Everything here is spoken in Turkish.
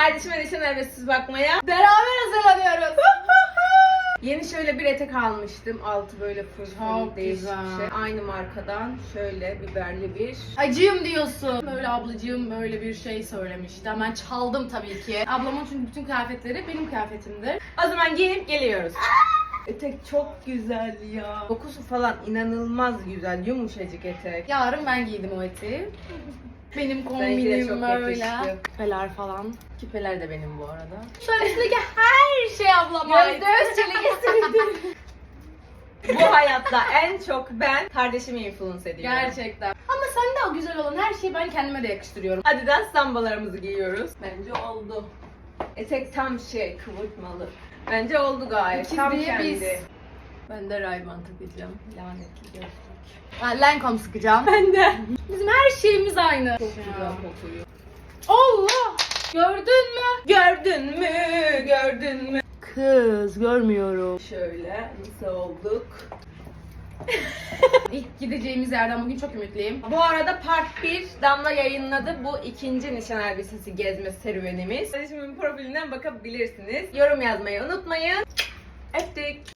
Kardeşime nişan elbisesiz bakmaya. Beraber hazırlanıyoruz. Yeni şöyle bir etek almıştım. Altı böyle fırfır Çok değişik güzel. bir şey. Aynı markadan şöyle biberli bir. Acıyım diyorsun. Böyle ablacığım böyle bir şey söylemişti. Hemen çaldım tabii ki. Ablamın çünkü bütün kıyafetleri benim kıyafetimdir. O zaman giyinip geliyoruz. Etek çok güzel ya. Dokusu falan inanılmaz güzel. Yumuşacık etek. Yarın ben giydim o eteği. Benim de kombinim çok böyle. yakıştı. Küpeler falan. Küpeler de benim bu arada. Şu an üstündeki her şey ablama ait. Bu hayatta en çok ben kardeşimi influence ediyorum. Gerçekten. Ama sende o güzel olan her şeyi ben kendime de yakıştırıyorum. Adidas sambalarımızı giyiyoruz. Bence oldu. Etek tam şey kıvırtmalı. Bence oldu gayet. İkiz tam diye kendi. Ben de Ray-Ban takacağım. Lanetli gözlük. Ben Lancome sıkacağım. Ben de. Bizim her şeyimiz aynı. Çok güzel kokuyor. Allah! Gördün mü? Gördün mü? Gördün mü? Kız görmüyorum. Şöyle nasıl olduk? İlk gideceğimiz yerden bugün çok ümitliyim. Bu arada part 1 Damla yayınladı. Bu ikinci nişan elbisesi gezme serüvenimiz. Kardeşimin profilinden bakabilirsiniz. Yorum yazmayı unutmayın. Öptük.